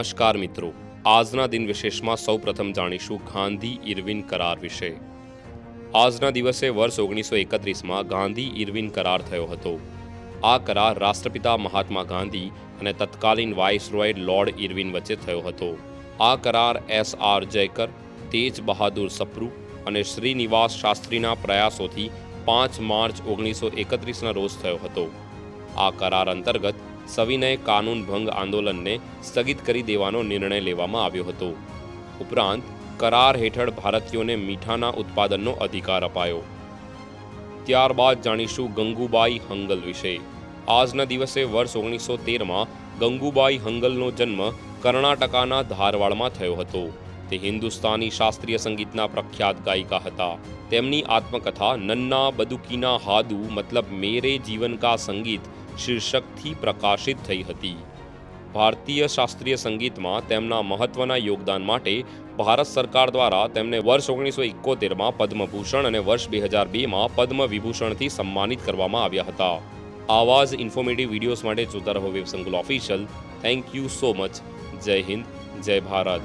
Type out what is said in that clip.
નમસ્કાર મિત્રો. આજના દિન વિશેષમાં સૌપ્રથમ જાણીશું ગાંધી ઇરવિન કરાર વિશે. આજના દિવસે વર્ષ ઓગણીસો એકત્રીસમાં ગાંધી ઇરવિન કરાર થયો હતો. આ કરાર રાષ્ટ્રપિતા મહાત્મા ગાંધી અને તત્કાલીન વાઇસરોય લોર્ડ ઇરવિન વચ્ચે થયો હતો. આ કરાર એસ આર જયકર, તેજ બહાદુર સપ્રુ અને શ્રીનિવાસ શાસ્ત્રીના પ્રયાસોથી પાંચ માર્ચ ઓગણીસો એકત્રીસના રોજ થયો હતો. આ કરાર અંતર્ગત સવિનય કાનૂન ભંગ આંદોલનને સ્થગિત કરી દેવાનો નિર્ણય લેવામાં આવ્યો હતો. ઉપરાંત, કરાર હેઠળ ભારતીયોને મીઠાના ઉત્પાદનનો અધિકાર અપાયો. ત્યારબાદ જાણીશું ગંગુબાઈ હંગલ વિશે. આજના દિવસે વર્ષ ઓગણીસો તેરમાં ગંગુબાઈ હંગલનો જન્મ કર્ણાટકાના ધારવાડમાં થયો હતો. તે હિન્દુસ્તાની શાસ્ત્રીય સંગીતના પ્રખ્યાત ગાયિકા હતા. તેમની આત્મકથા નન્ના બદુકીના હાદુ મતલબ મેરે જીવન કા સંગીત શીર્ષકથી પ્રકાશિત થઈ હતી. ભારતીય શાસ્ત્રીય સંગીતમાં તેમના મહત્વના યોગદાન માટે ભારત સરકાર દ્વારા તેમને વર્ષ ઓગણીસો એકોતેરમાં પદ્મભૂષણ અને વર્ષ બે હજાર બેમાં પદ્મ વિભૂષણથી સન્માનિત કરવામાં આવ્યા હતા. આવા જ ઇન્ફોર્મેટિવ વિડીયોઝ માટે જોતા રહો web official. Thank you so much. Jai Hind. Jai Bharat.